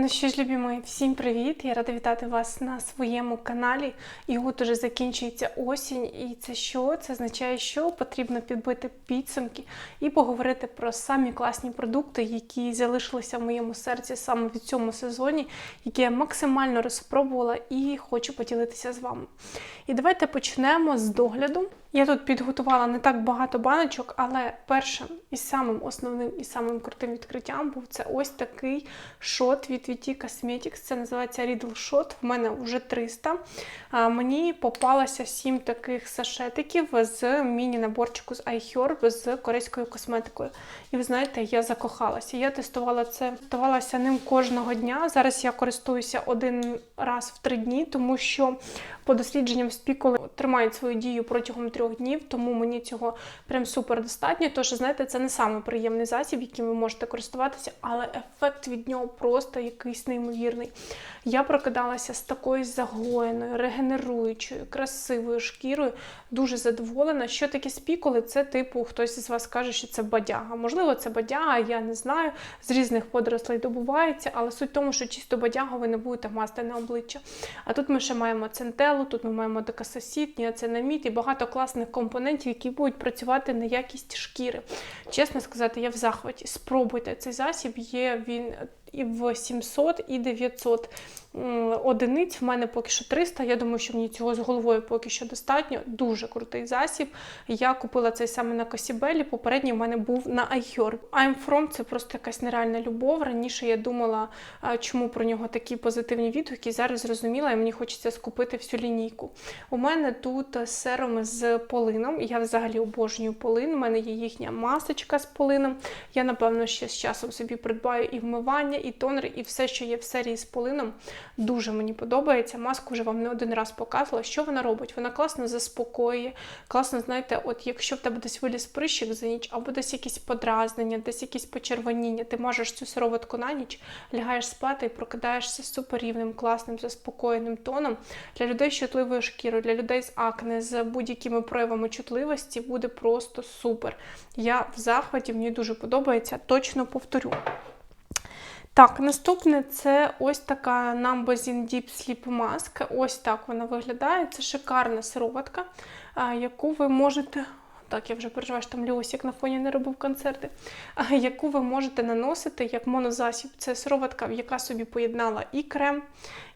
Ну що ж, любі мої, всім привіт! Я рада вітати вас на своєму каналі. І от уже закінчується осінь. І це що? Це означає, що потрібно підбити підсумки і поговорити про самі класні продукти, які залишилися в моєму серці саме в цьому сезоні, які я максимально розпробувала і хочу поділитися з вами. І давайте почнемо з догляду. Я тут підготувала не так багато баночок, але першим і самим основним і самим крутим відкриттям був це ось такий шот від VT Cosmetics. Це називається Riddle Shot. В мене вже 300. А, Мені попалося 7 таких сашетиків з міні-наборчику з iHerb з корейською косметикою. І ви знаєте, я закохалася. Я тестувала це, тестувалася ним кожного дня. Зараз я користуюся один раз в три дні, тому що по дослідженням спікули тримають свою дію протягом трьох днів, тому мені цього прям супер достатньо. Тож, знаєте, це не самий приємний засіб, яким ви можете користуватися, але ефект від нього просто якийсь неймовірний. Я прокидалася з такою загоєною, регенеруючою, красивою шкірою, дуже задоволена. Що таке спікули? Це типу хтось із вас каже, що це бадяга. Можливо, це бадяга, я не знаю. З різних водорослей добувається, але суть в тому, що чисто бадягу ви не будете мазати на обличчя. А тут ми ще маємо центелу, тут ми маємо декасасіт, ніацинамід і багато класних компонентів, які будуть працювати на якість шкіри. Чесно сказати, я в захваті. Спробуйте цей засіб. Є він і в 700, і 900 одиниць. В мене поки що 300. Я думаю, що мені цього з головою поки що достатньо. Дуже крутий засіб. Я купила цей саме на Косібелі. Попередній в мене був на iHerb. I'm From – це просто якась нереальна любов. Раніше я думала, чому про нього такі позитивні відгуки. Зараз зрозуміла, і мені хочеться скупити всю лінійку. У мене тут серум з полином. Я взагалі обожнюю полин. У мене є їхня масочка з полином. Я, напевно, ще з часом собі придбаю і вмивання, і тонер, і все, що є в серії з полином. Дуже мені подобається. Маску вже вам не один раз показувала. Що вона робить? Вона класно заспокоює. Класно, знаєте, от якщо в тебе десь виліз прищик за ніч, або десь якісь подразнення, десь якісь почервоніння, ти можеш цю сироватку на ніч, лягаєш спати і прокидаєшся суперрівним, класним, заспокоєним тоном. Для людей з чутливою шкірою, для людей з акне, з будь-якими проявами чутливості буде просто супер. Я в захваті, мені дуже подобається, точно повторю. Так, наступне це ось така Numbozin Deep Sleep Mask. Ось так вона виглядає. Це шикарна сироватка, яку ви можете. Так, я вже переживаю, що там Льосік на фоні не робив концерти, яку ви можете наносити як монозасіб. Це сироватка, яка собі поєднала і крем,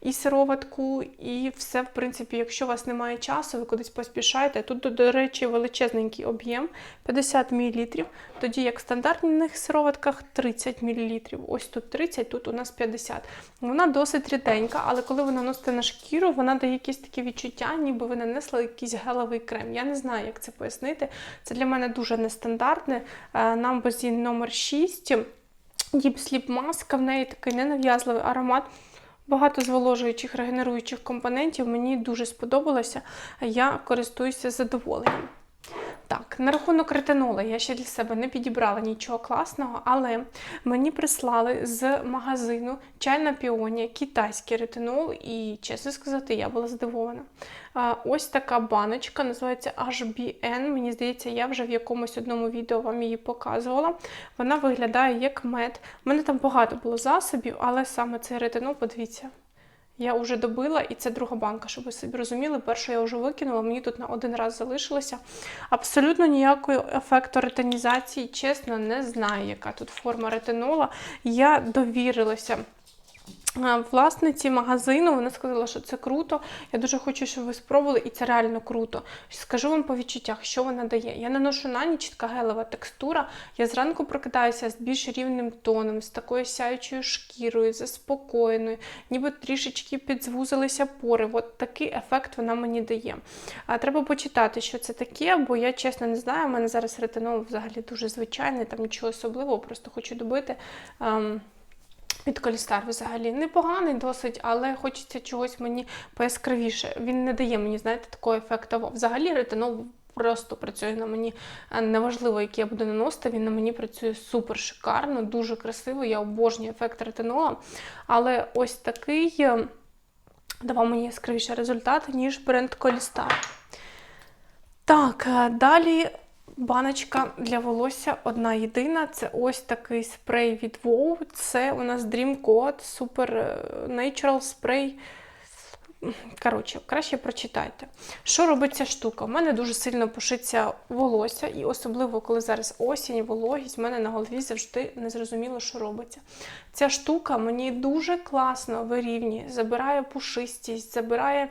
і сироватку, і все, в принципі, якщо у вас немає часу, ви кудись поспішаєте. Тут, до речі, величезненький об'єм 50 мл, тоді як в стандартних сироватках 30 мл. Ось тут 30, тут у нас 50. Вона досить ріденька, але коли ви наносите на шкіру, вона дає якісь такі відчуття, ніби ви нанесли якийсь гелевий крем. Я не знаю, як це пояснити. Це для мене дуже нестандартне. Намбозін номер 6 Deep Sleep маска, в неї такий ненав'язливий аромат. Багато зволожуючих, регенеруючих компонентів мені дуже сподобалося, я користуюся задоволенням. Так, на рахунок ретинола я ще для себе не підібрала нічого класного, але мені прислали з магазину чайна піонія китайський ретинол, і, чесно сказати, я була здивована. Ось така баночка, називається HBN. Мені здається, я вже в якомусь одному відео вам її показувала. Вона виглядає як мед. У мене там багато було засобів, але саме цей ретинол, подивіться. Я вже добила, і це друга банка, щоб ви собі розуміли. Першу я вже викинула, мені тут на один раз залишилося. Абсолютно ніякого ефекту ретинізації, чесно, не знаю, яка тут форма ретинола. Я довірилася. Власниці магазину вона сказала, що це круто. Я дуже хочу, щоб ви спробували, і це реально круто. Скажу вам по відчуттях, що вона дає. Я наношу на ніч така гелева текстура. Я зранку прокидаюся з більш рівним тоном, з такою сяючою шкірою, заспокоєною, ніби трішечки підзвузилися пори. От такий ефект вона мені дає. А Треба почитати, що це таке, бо я чесно не знаю. У мене зараз ретинол взагалі дуже звичайний, там нічого особливого, просто хочу добити. Від Колістар взагалі непоганий досить, але хочеться чогось мені пояскравіше. Він не дає мені, знаєте, такого ефекту. Взагалі ретинол просто працює на мені. Неважливо, який я буду наносити, він на мені працює супер шикарно, дуже красиво. Я обожнюю ефект ретинола. Але ось такий е, давав мені яскравіший результат, ніж бренд Колістар. Так, е, далі Баночка для волосся одна єдина. Це ось такий спрей від WOW. Це у нас Dream Code Super Natural Spray. Коротше, краще прочитайте. Що робить ця штука? У мене дуже сильно пушиться волосся, і особливо, коли зараз осінь, вологість, в мене на голові завжди незрозуміло, що робиться. Ця штука мені дуже класно вирівнює, забирає пушистість, забирає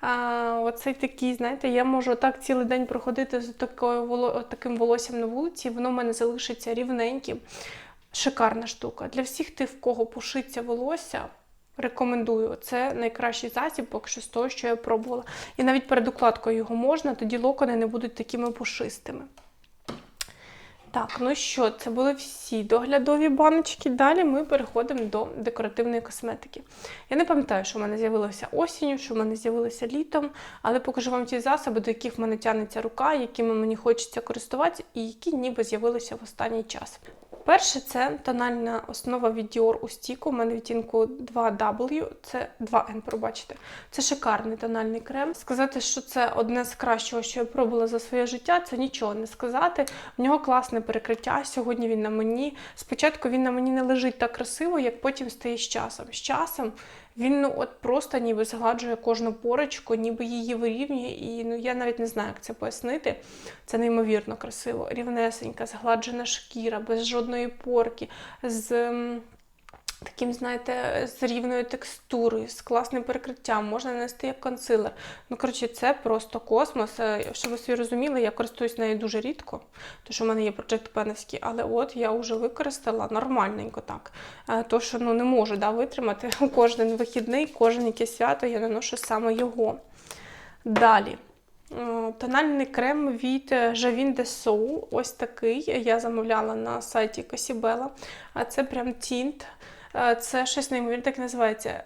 а, оцей такий, знаєте, я можу так цілий день проходити з такою, таким волоссям на вулиці, і воно в мене залишиться рівненьким. Шикарна штука. Для всіх тих, в кого пушиться волосся, Рекомендую. Це найкращий засіб, поки що з того, що я пробувала. І навіть перед укладкою його можна, тоді локони не будуть такими пушистими. Так, ну що, це були всі доглядові баночки. Далі ми переходимо до декоративної косметики. Я не пам'ятаю, що в мене з'явилося осінню, що в мене з'явилося літом, але покажу вам ті засоби, до яких в мене тягнеться рука, якими мені хочеться користуватися, і які ніби з'явилися в останній час. Перше, це тональна основа від Dior у стіку. У мене відтінку 2W, це 2N, пробачте. Це шикарний тональний крем. Сказати, що це одне з кращого, що я пробувала за своє життя, це нічого не сказати. В нього класне перекриття. Сьогодні він на мені. Спочатку він на мені не лежить так красиво, як потім стає з часом. З часом він ну от просто ніби згладжує кожну порочку, ніби її вирівнює. І ну я навіть не знаю, як це пояснити. Це неймовірно красиво. Рівнесенька, згладжена шкіра, без жодної порки, з таким, знаєте, з рівною текстурою, з класним перекриттям, можна нанести як консилер. Ну, коротше, це просто космос. Е, Щоб ви собі розуміли, я користуюсь нею дуже рідко, тому що в мене є проект пеновський, але от я вже використала нормальненько так. Е, То, що ну, не можу да, витримати кожен вихідний, кожен якесь свято, я наношу саме його. Далі. Е, Тональний крем від Javin de Soul. Ось такий. Я замовляла на сайті Косібела. А це прям тінт. Е, Це щось неймовірне, так називається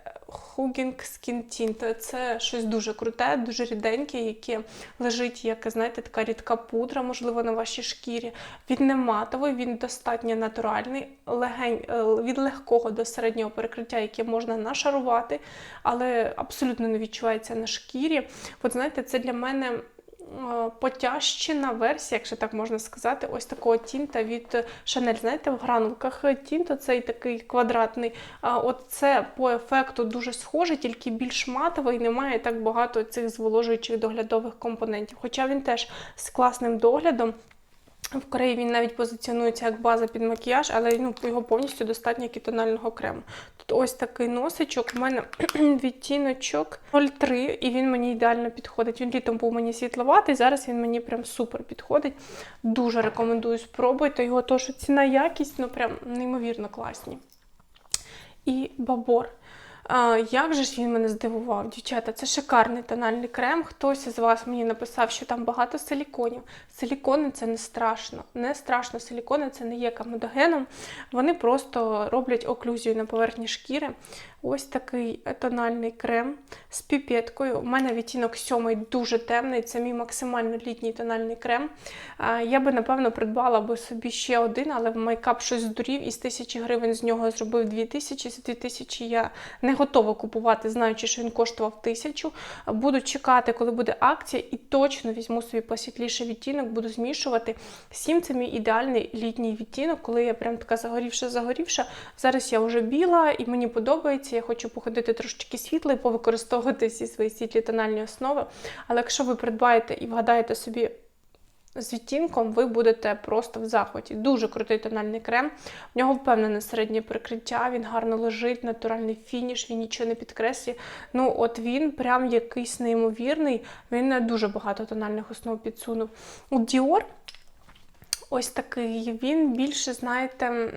Skin Tint. Це щось дуже круте, дуже ріденьке, яке лежить, як знаєте, така рідка пудра, можливо, на вашій шкірі. Він не матовий, він достатньо натуральний, легень, е, від легкого до середнього перекриття, яке можна нашарувати, але абсолютно не відчувається на шкірі. От знаєте, це для мене потяжчена версія, якщо так можна сказати, ось такого тінта від Chanel. Знаєте, в гранулках тінт цей такий квадратний. От це по ефекту дуже схоже, тільки більш матовий, немає так багато цих зволожуючих доглядових компонентів. Хоча він теж з класним доглядом. В Кореї він навіть позиціонується як база під макіяж, але ну, його повністю достатньо як і тонального крему. Тут ось такий носичок, у мене відтіночок 0,3, і він мені ідеально підходить. Він літом був мені світловатий, зараз він мені прям супер підходить. Дуже рекомендую спробуйте його, тому що ціна якість ну прям неймовірно класні. І бабор. Як же ж він мене здивував, дівчата, це шикарний тональний крем. Хтось із вас мені написав, що там багато силіконів. Силікони це не страшно. Не страшно, силікони це не є комедогеном. Вони просто роблять оклюзію на поверхні шкіри. Ось такий тональний крем з піпеткою. У мене відтінок сьомий дуже темний, це мій максимально літній тональний крем. Я би, напевно, придбала би собі ще один, але в майкап щось здурів і з тисячі гривень з нього зробив 2000. З 2000 я не готова купувати, знаючи, що він коштував тисячу. Буду чекати, коли буде акція, і точно візьму собі посвітліший відтінок, буду змішувати. Сім це мій ідеальний літній відтінок, коли я прям така загорівша-загорівша. Зараз я вже біла і мені подобається. Я хочу походити трошечки світло і повикористовувати всі свої світлі тональні основи. Але якщо ви придбаєте і вгадаєте собі з відтінком, ви будете просто в захваті. Дуже крутий тональний крем. В нього впевнене середнє прикриття, він гарно лежить, натуральний фініш, він нічого не підкреслює. Ну, от він прям якийсь неймовірний. Він дуже багато тональних основ підсунув. У Dior Ось такий він більше, знаєте,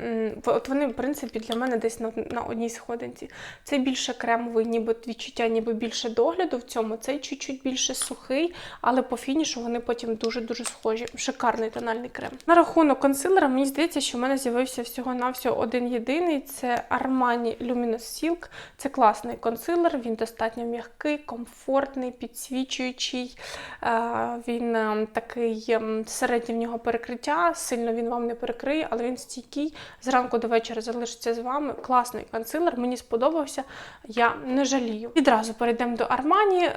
от вони, в принципі, для мене десь на, на одній сходинці. Цей більше кремовий, ніби відчуття, ніби більше догляду в цьому. Цей чуть-чуть більше сухий, але по фінішу вони потім дуже-дуже схожі. Шикарний тональний крем. На рахунок консилера, мені здається, що в мене з'явився всього-навсього один єдиний. Це Armani Luminous Silk. Це класний консилер, він достатньо м'який, комфортний, підсвічуючий. Е, Він е, такий ем, середнє в нього перекриття сильно він вам не перекриє, але він стійкий. Зранку до вечора залишиться з вами. Класний консилер, мені сподобався, я не жалію. Відразу перейдемо до Армані. Е,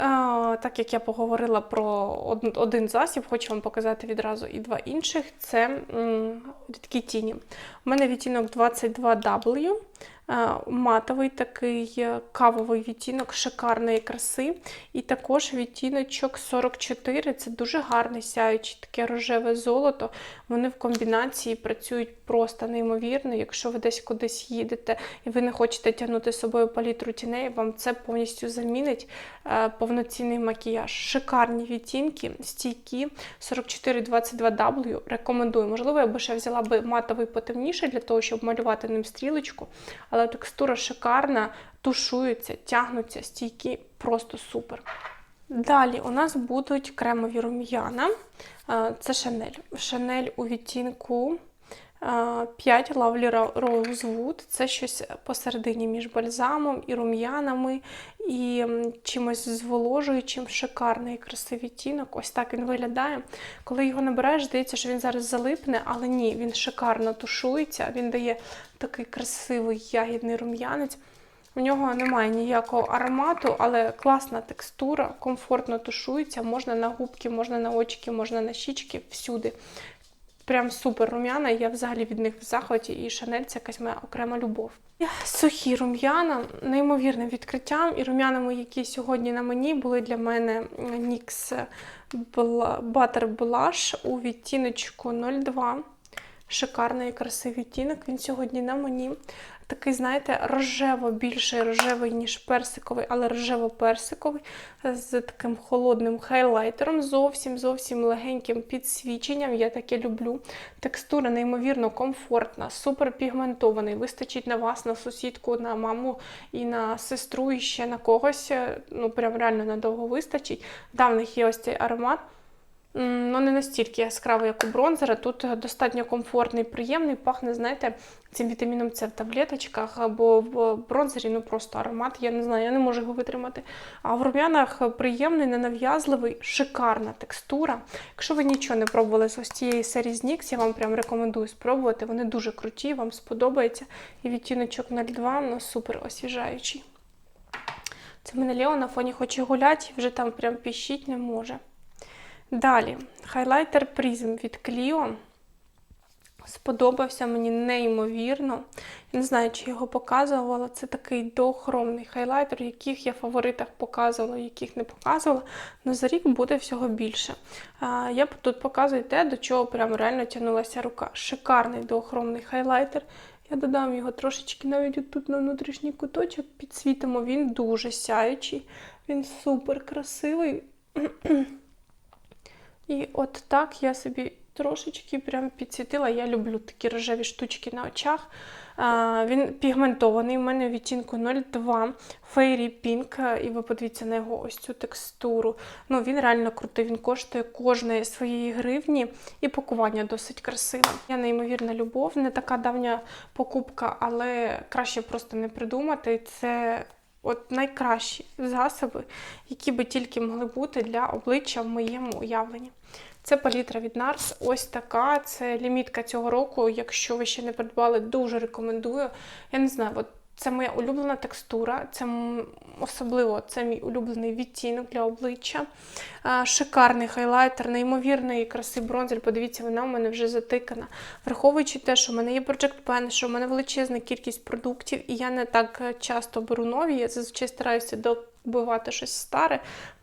Так як я поговорила про один засіб, хочу вам показати відразу і два інших. Це рідкі тіні. У мене відтінок 22W. Е, Матовий такий е, кавовий відтінок шикарної краси. І також відтіночок 44. Це дуже гарний сяючий, таке рожеве золото. Вони в комбінації працюють просто неймовірно. Якщо ви десь кудись їдете і ви не хочете тягнути з собою палітру тіней, вам це повністю замінить повноцінний макіяж. Шикарні відтінки, стійкі 4422W. Рекомендую. Можливо, я би ще взяла би матовий потемніший для того, щоб малювати ним стрілочку, але текстура шикарна, тушується, тягнуться, стійкі, просто супер. Далі у нас будуть кремові рум'яна. Е, Це Шанель. Шанель у відтінку е, 5 Lovely Ro- Rosewood. Це щось посередині між бальзамом і рум'янами, і чимось зволожуючим. Шикарний красивий відтінок. Ось так він виглядає. Коли його набираєш, здається, що він зараз залипне, але ні, він шикарно тушується. Він дає такий красивий ягідний рум'янець. У нього немає ніякого аромату, але класна текстура, комфортно тушується, можна на губки, можна на очки, можна на щічки, всюди. Прям супер рум'яна, я взагалі від них в захваті, і Шанель це якась моя окрема любов. Сухі рум'яна, неймовірним відкриттям, і рум'янами, які сьогодні на мені, були для мене NYX Butter Blush у відтіночку 02. Шикарний і красивий відтінок. Він сьогодні на мені. Такий, знаєте, рожево, більше рожевий, ніж персиковий, але рожево-персиковий, з таким холодним хайлайтером, зовсім зовсім легеньким підсвіченням. Я таке люблю. Текстура неймовірно комфортна, супер пігментований. Вистачить на вас, на сусідку, на маму і на сестру, і ще на когось. Ну, прям реально надовго вистачить. Да, в них є ось цей аромат. Ну, не настільки яскравий, як у бронзера. Тут достатньо комфортний, приємний, пахне, знаєте, цим вітаміном С в таблеточках, або в бронзері, ну просто аромат, я не знаю, я не можу його витримати. А в рум'янах приємний, ненав'язливий, шикарна текстура. Якщо ви нічого не пробували з ось цієї серії з NYX, я вам прям рекомендую спробувати. Вони дуже круті, вам сподобається. І відтіночок 02, ну супер освіжаючий. Це мене Лео на фоні хоче гуляти, вже там прям піщить не може. Далі, хайлайтер Prism від Clio. Сподобався мені неймовірно. Я не знаю, чи його показувала. Це такий доохромний хайлайтер, яких я в фаворитах показувала, яких не показувала. але за рік буде всього більше. Я тут показую те, до чого прям реально тягнулася рука. Шикарний доохромний хайлайтер. Я додам його трошечки навіть тут на внутрішній куточок, підсвітимо. Він дуже сяючий, він супер красивий. І от так я собі трошечки прям підсвітила. Я люблю такі рожеві штучки на очах. Він пігментований, у мене відтінку 02 Fairy Pink, і ви подивіться на його ось цю текстуру. Ну, Він реально крутий, він коштує кожної своєї гривні, і пакування досить красиве. Я неймовірна любов, не така давня покупка, але краще просто не придумати. Це От найкращі засоби, які би тільки могли бути для обличчя в моєму уявленні. Це палітра від NARS. Ось така. Це лімітка цього року. Якщо ви ще не придбали, дуже рекомендую. Я не знаю, от це моя улюблена текстура, це особливо це мій улюблений відтінок для обличчя. Шикарний хайлайтер, неймовірної краси бронзер. Подивіться, вона у мене вже затикана. Враховуючи те, що в мене є Project Pen, що в мене величезна кількість продуктів, і я не так часто беру нові, я зазвичай стараюся добивати щось старе.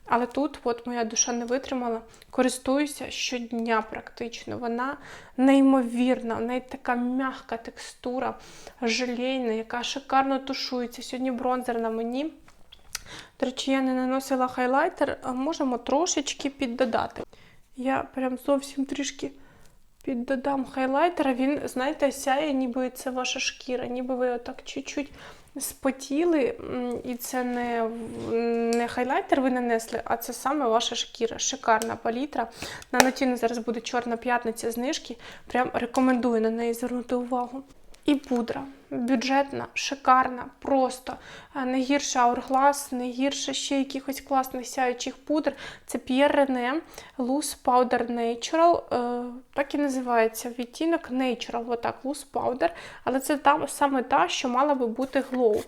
Але тут от моя душа не витримала, користуюся щодня практично. Вона неймовірна, в неї така м'яка текстура, желейна, яка шикарно тушується. Сьогодні бронзер на мені. До речі, я не наносила хайлайтер, а можемо трошечки піддодати. Я прям зовсім трішки піддодам хайлайтера. Він, знаєте, сяє, ніби це ваша шкіра, ніби ви отак чуть-чуть спотіли, і це не, не хайлайтер ви нанесли, а це саме ваша шкіра. Шикарна палітра. На Нотіни зараз буде чорна п'ятниця знижки. Прям рекомендую на неї звернути увагу. І пудра. Бюджетна, шикарна, просто А, не гірше Hourglass, не гірше ще якихось класних сяючих пудр. Це Pierre René Loose Powder Natural. Е, Так і називається відтінок Natural, отак, Loose Powder. Але це та, саме та, що мала би бути Glow.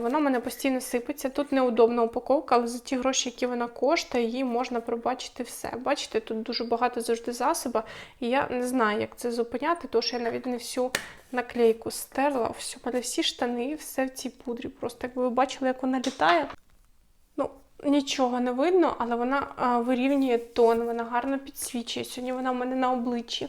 Вона в мене постійно сипеться. Тут неудобна упаковка, але за ті гроші, які вона коштує, її можна пробачити все. Бачите, тут дуже багато завжди засоба, і я не знаю, як це зупиняти, тому що я навіть не всю наклейку стерла. Все, мене всі штани, все в цій пудрі. Просто якби ви бачили, як вона літає. Нічого не видно, але вона вирівнює тон, вона гарно підсвічує. Сьогодні вона в мене на обличчі.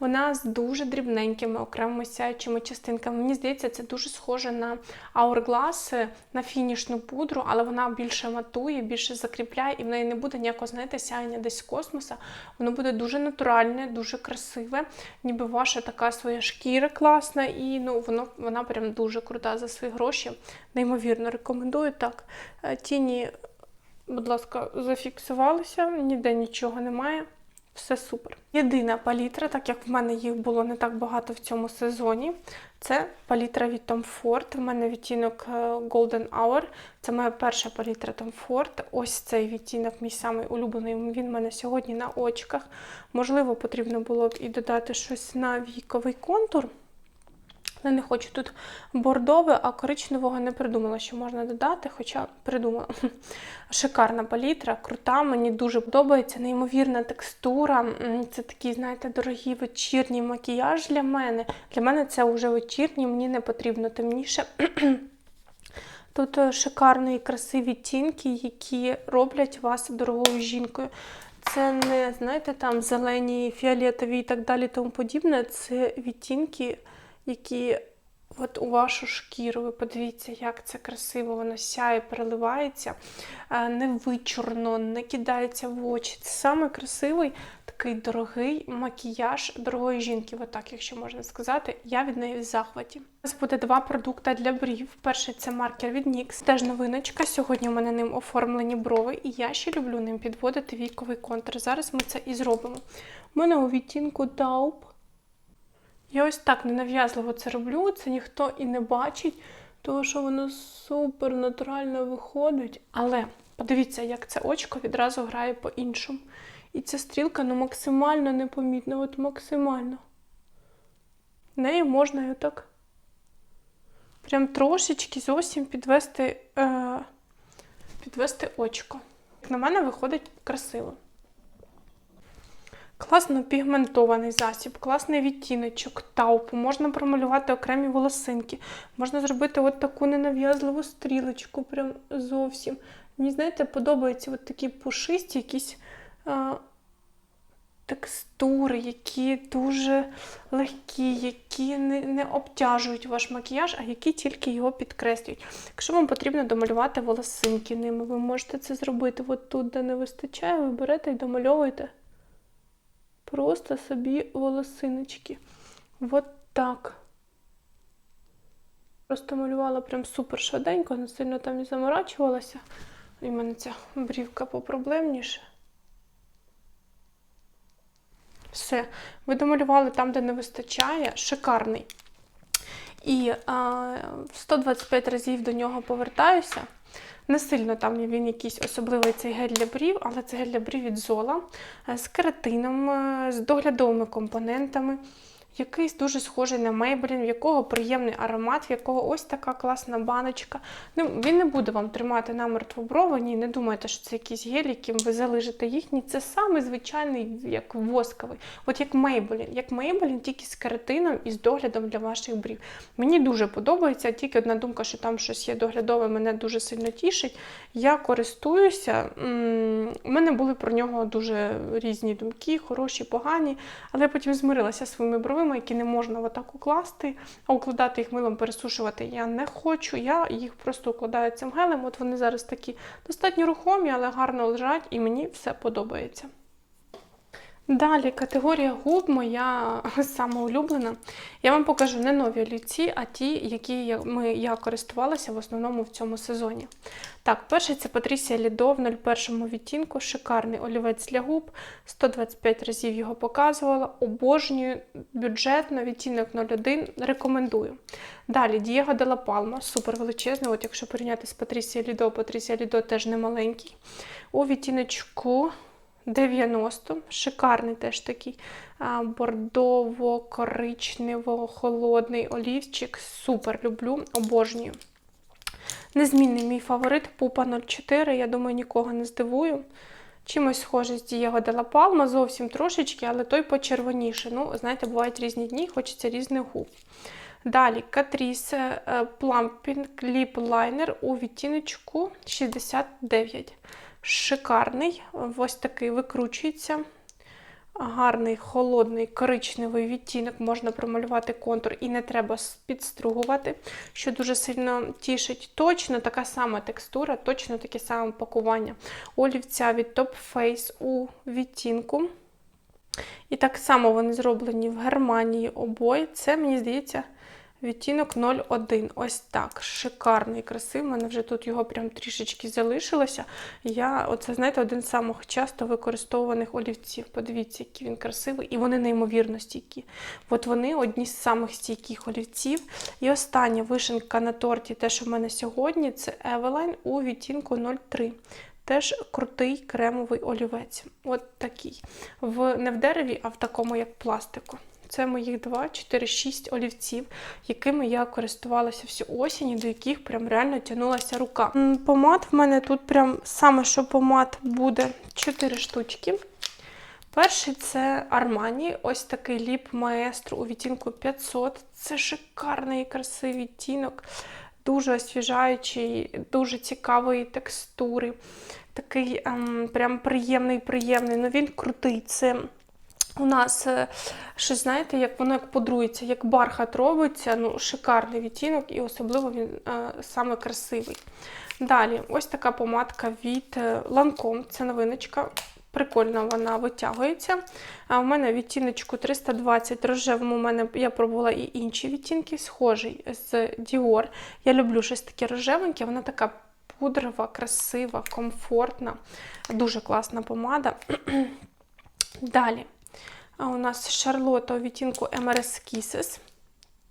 Вона з дуже дрібненькими окремими сяючими частинками. Мені здається, це дуже схоже на Hourglass, на фінішну пудру, але вона більше матує, більше закріпляє, і в неї не буде ніякого, знаєте, сяяння десь з космоса. Воно буде дуже натуральне, дуже красиве, ніби ваша така своя шкіра класна, і ну, воно, вона прям дуже крута за свої гроші. Неймовірно рекомендую так. Е, Тіні будь ласка, зафіксувалися, ніде нічого немає. Все супер. Єдина палітра, так як в мене їх було не так багато в цьому сезоні, це палітра від Tom Ford. В мене відтінок е, Golden Hour. Це моя перша палітра Tom Ford. Ось цей відтінок, мій самий улюблений. Він в мене сьогодні на очках. Можливо, потрібно було б і додати щось на віковий контур. Я не хочу тут бордове, а коричневого не придумала, що можна додати, хоча придумала. Шикарна палітра, крута, мені дуже подобається, неймовірна текстура. Це такий, знаєте, дорогий вечірній макіяж для мене. Для мене це вже вечірній, мені не потрібно темніше. Тут е, шикарні красиві відтінки, які роблять вас дорогою жінкою. Це не, знаєте, там зелені, фіолетові і так далі, тому подібне. Це відтінки, які от у вашу шкіру. Ви подивіться, як це красиво, воно сяє, переливається, е, не вичурно, не кидається в очі. Це саме красивий, такий дорогий макіяж дорогої жінки, отак, якщо можна сказати. Я від неї в захваті. У нас буде два продукти для брів. Перший це маркер від NYX, теж новиночка. Сьогодні у мене ним оформлені брови, і я ще люблю ним підводити віковий контур. Зараз ми це і зробимо. У мене у відтінку Taupe. Я ось так ненав'язливо це роблю, це ніхто і не бачить, тому що воно супер натурально виходить. Але подивіться, як це очко відразу грає по-іншому. І ця стрілка ну, максимально непомітна, от максимально. Нею можна і отак прям трошечки зовсім підвести, е, підвести очко. Як на мене, виходить красиво. Класно пігментований засіб, класний відтіночок, таупу, можна промалювати окремі волосинки, можна зробити от таку ненав'язливу стрілочку, прям зовсім. Мені, знаєте, подобаються от такі пушисті якісь а, текстури, які дуже легкі, які не, не обтяжують ваш макіяж, а які тільки його підкреслюють. Якщо вам потрібно домалювати волосинки ними, ви можете це зробити. От тут, де не вистачає, ви берете і домальовуєте просто собі волосиночки. От так. Просто малювала прям супер швиденько, не сильно там і заморачувалася. І в мене ця брівка попроблемніше. Все, ви домалювали там, де не вистачає, шикарний. І а, 125 разів до нього повертаюся. Не сильно там він якийсь особливий цей гель для брів, але це гель для брів від Зола з кератином, е, з доглядовими компонентами. Якийсь дуже схожий на Maybelline, в якого приємний аромат, в якого ось така класна баночка. Ну, Він не буде вам тримати намертво брови, ні, не думайте, що це якийсь гель, яким ви залишите їхні. Це самий звичайний, як восковий. От як Maybelline. Як Maybelline, тільки з кератином і з доглядом для ваших брів. Мені дуже подобається, тільки одна думка, що там щось є доглядове, мене дуже сильно тішить. Я користуюся. У мене були про нього дуже різні думки, хороші, погані, але я потім змирилася своїми бровами які не можна отак укласти, а укладати їх милом пересушувати я не хочу. Я їх просто укладаю цим гелем. От вони зараз такі достатньо рухомі, але гарно лежать, і мені все подобається. Далі категорія губ моя сама улюблена. Я вам покажу не нові олівці, а ті, які ми, я користувалася в основному в цьому сезоні. Так, перший це Патрісія Лідо в 01 відтінку, шикарний олівець для губ, 125 разів його показувала, обожнюю, бюджетно, відтінок 01, рекомендую. Далі Дієго Дела Палма, супер величезний, от якщо порівняти з Патрісія Лідо, Патрісія Лідо теж не маленький. У відтіночку 90. Шикарний теж такий бордово-коричнево-холодний олівчик. Супер люблю, обожнюю. Незмінний мій фаворит Пупа 04. Я думаю, нікого не здивую. Чимось схоже з Дієго де ла Палма, зовсім трошечки, але той почервоніше. Ну, знаєте, бувають різні дні, хочеться різних губ. Далі е, Plumping Lip Liner у відтіночку 69. Шикарний, ось такий викручується. Гарний, холодний, коричневий відтінок, можна промалювати контур і не треба підстругувати, що дуже сильно тішить. Точно така сама текстура, точно таке саме пакування. Олівця від Top Face у відтінку. І так само вони зроблені в Германії обоє. Це, мені здається, відтінок 01. Ось так. Шикарний, красивий. У мене вже тут його прям трішечки залишилося. Я, оце, знаєте, один з самих часто використовуваних олівців. Подивіться, який він красивий, і вони неймовірно стійкі. От вони одні з самих стійких олівців. І остання вишенка на торті, те, що в мене сьогодні, це Eveline у відтінку 03. Теж крутий кремовий олівець. От такий. В, не в дереві, а в такому, як пластику. Це моїх 2, 4, 6 олівців, якими я користувалася всю осінь, і до яких прям реально тягнулася рука. Помад в мене тут прям саме, що помад буде 4 штучки. Перший це Armani, ось такий ліп маестро у відтінку 500. Це шикарний і красивий відтінок, дуже освіжаючий, дуже цікавої текстури. Такий ем, прям приємний, приємний. Ну він крутий. Це у нас е, щось, знаєте, як воно як подрується, як бархат робиться. Ну, шикарний відтінок, і особливо він е, саме красивий. Далі, ось така помадка від е, Lancome, це новиночка. Прикольно вона витягується. А у мене відтіночку 320 рожевому. У мене я пробувала і інші відтінки, схожий з Dior. Я люблю щось таке рожевеньке, вона така пудрова, красива, комфортна. Дуже класна помада. Далі. А у нас Шарлота у відтінку MRS Kisses.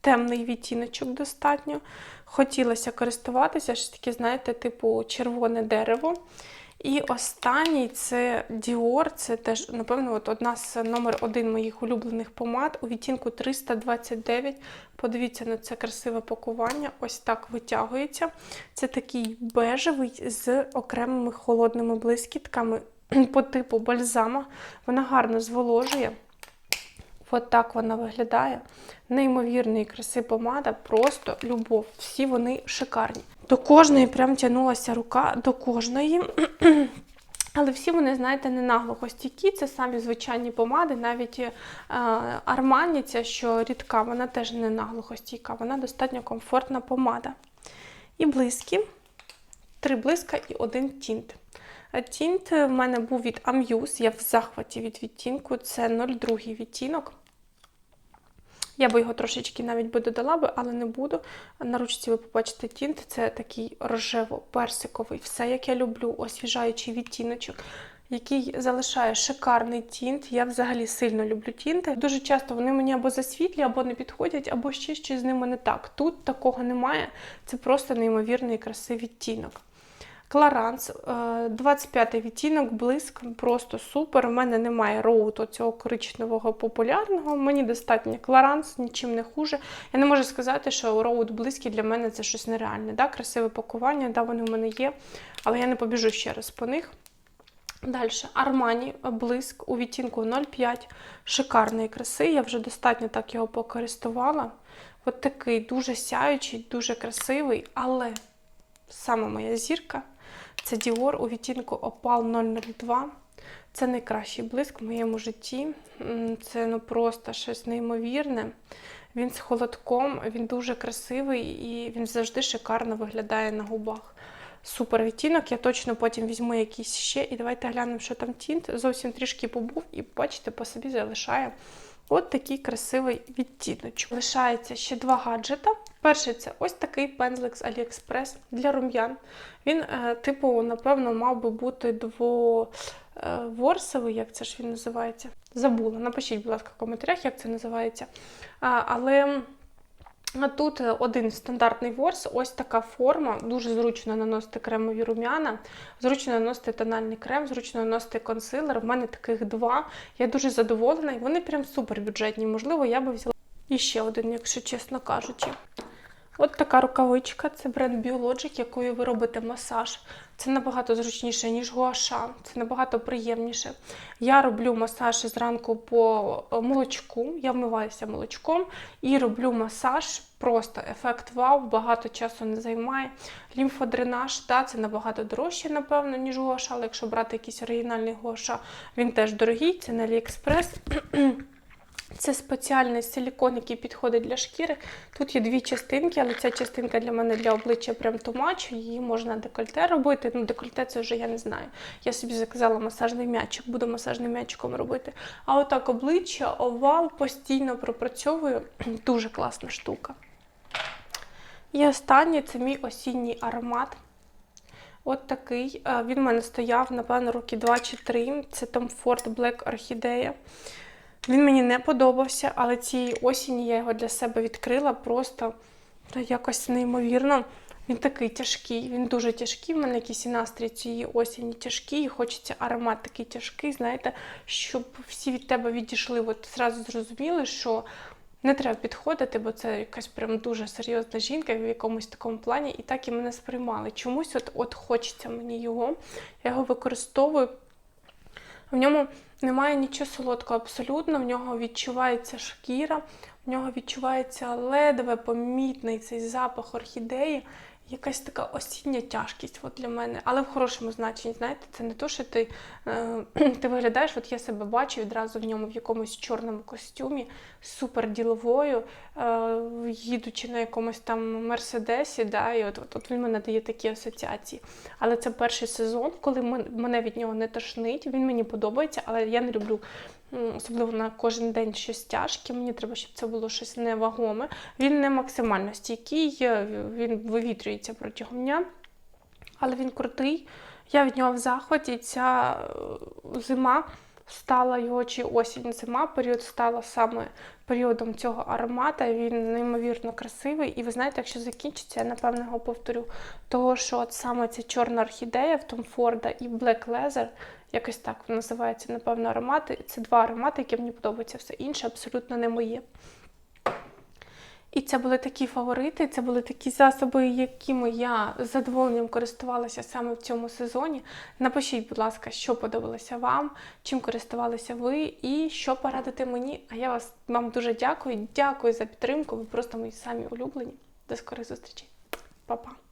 Темний відтіночок достатньо. Хотілося користуватися, ж таке, знаєте, типу червоне дерево. І останній це Dior, це теж, напевно, от одна з номер один моїх улюблених помад у відтінку 329. Подивіться на це красиве пакування. Ось так витягується. Це такий бежевий з окремими холодними блискітками по типу бальзама. Вона гарно зволожує. От так вона виглядає. Неймовірний краси помада, просто любов. Всі вони шикарні. До кожної прям тягнулася рука, до кожної. Але всі вони, знаєте, не наглухо стійкі, це самі звичайні помади, навіть е, Армані, що рідка, вона теж не наглухо стійка, вона достатньо комфортна помада. І блиски, три блиска і один тінт. Тінт в мене був від Amuse, я в захваті від відтінку, це 02 відтінок. Я би його трошечки навіть би додала, би, але не буду. На ручці ви побачите тінт, це такий рожево-персиковий, все як я люблю, освіжаючий відтіночок, який залишає шикарний тінт. Я взагалі сильно люблю тінти. Дуже часто вони мені або засвітлі, або не підходять, або ще щось з ними не так. Тут такого немає. Це просто неймовірний красивий відтінок. Кларанс, 25-й відтінок, блиск, просто супер. У мене немає роуту цього коричневого популярного. Мені достатньо кларанс, нічим не хуже. Я не можу сказати, що роут близький для мене це щось нереальне. Да? Красиве пакування, да, вони в мене є, але я не побіжу ще раз по них. Далі Армані блиск у відтінку 05. Шикарної краси. Я вже достатньо так його покористувала. От такий дуже сяючий, дуже красивий, але саме моя зірка. Це Dior у відтінку Opal 002. Це найкращий блиск в моєму житті. Це ну просто щось неймовірне. Він з холодком, він дуже красивий і він завжди шикарно виглядає на губах. Супер відтінок, я точно потім візьму якийсь ще. І давайте глянемо, що там тінт. Зовсім трішки побув, і бачите, по собі залишає от такий красивий відтіночок. Лишається ще два гаджета. Перший це ось такий пензлик з AliExpress для рум'ян. Він, е, типу, напевно, мав би бути двоворсовий, як це ж він називається. Забула. Напишіть, будь ласка, в коментарях, як це називається. Але тут один стандартний ворс, ось така форма. Дуже зручно наносити кремові рум'яна, зручно наносити тональний крем, зручно наносити консилер. У мене таких два. Я дуже задоволена, і вони прям супер бюджетні. Можливо, я би взяла і ще один, якщо чесно кажучи. От така рукавичка, це бренд Biologic, якою ви робите масаж. Це набагато зручніше, ніж гуаша, це набагато приємніше. Я роблю масаж зранку по е, молочку, я вмиваюся молочком і роблю масаж. Просто ефект вау, багато часу не займає. Лімфодренаж, та, це набагато дорожче, напевно, ніж гуаша, але якщо брати якийсь оригінальний гуаша, він теж дорогий, це на AliExpress. Це спеціальний силікон, який підходить для шкіри. Тут є дві частинки, але ця частинка для мене для обличчя прям тумач. Її можна декольте робити. Ну, декольте це вже я не знаю. Я собі заказала масажний м'ячик, буду масажним м'ячиком робити. А отак обличчя, овал постійно пропрацьовую. Дуже класна штука. І останнє це мій осінній аромат. От такий. Е, Він в мене стояв, напевно, роки 2 чи 3. Це Tom Ford Black Orchidea. Він мені не подобався, але цієї осені я його для себе відкрила просто якось неймовірно. Він такий тяжкий, він дуже тяжкий. В мене якийсь і настрій цієї осені тяжкий, і хочеться аромат такий тяжкий, знаєте, щоб всі від тебе відійшли. От зразу зрозуміли, що не треба підходити, бо це якась прям дуже серйозна жінка в якомусь такому плані, і так і мене сприймали. Чомусь от, от хочеться мені його. Я його використовую. В ньому немає нічого солодкого абсолютно, в нього відчувається шкіра, в нього відчувається ледве помітний цей запах орхідеї, якась така осіння тяжкість от для мене, але в хорошому значенні. Знаєте, це не то, що ти, е, ти виглядаєш, от я себе бачу відразу в ньому в якомусь чорному костюмі, супер діловою, е, їдучи на якомусь там мерседесі, да, і от, от, от він мене дає такі асоціації. Але це перший сезон, коли мене від нього не тошнить. Він мені подобається, але я не люблю особливо на кожен день щось тяжке. Мені треба, щоб це було щось невагоме. Він не максимально стійкий, е, він вивітрюється протягом дня, але він крутий. Я від нього в захваті. Ця е, зима стала його чи осінь зима, період стала саме періодом цього аромата. Він неймовірно красивий. І ви знаєте, якщо закінчиться, я напевно його повторю. Того, що от саме ця чорна орхідея в Том Форда і Black Leather, якось так називаються, напевно, аромати. Це два аромати, які мені подобаються. Все інше абсолютно не моє. І це були такі фаворити, це були такі засоби, якими я з задоволенням користувалася саме в цьому сезоні. Напишіть, будь ласка, що подобалося вам, чим користувалися ви і що порадити мені. А я вас вам дуже дякую. Дякую за підтримку. Ви просто мої самі улюблені. До скорих зустрічей. Па-па!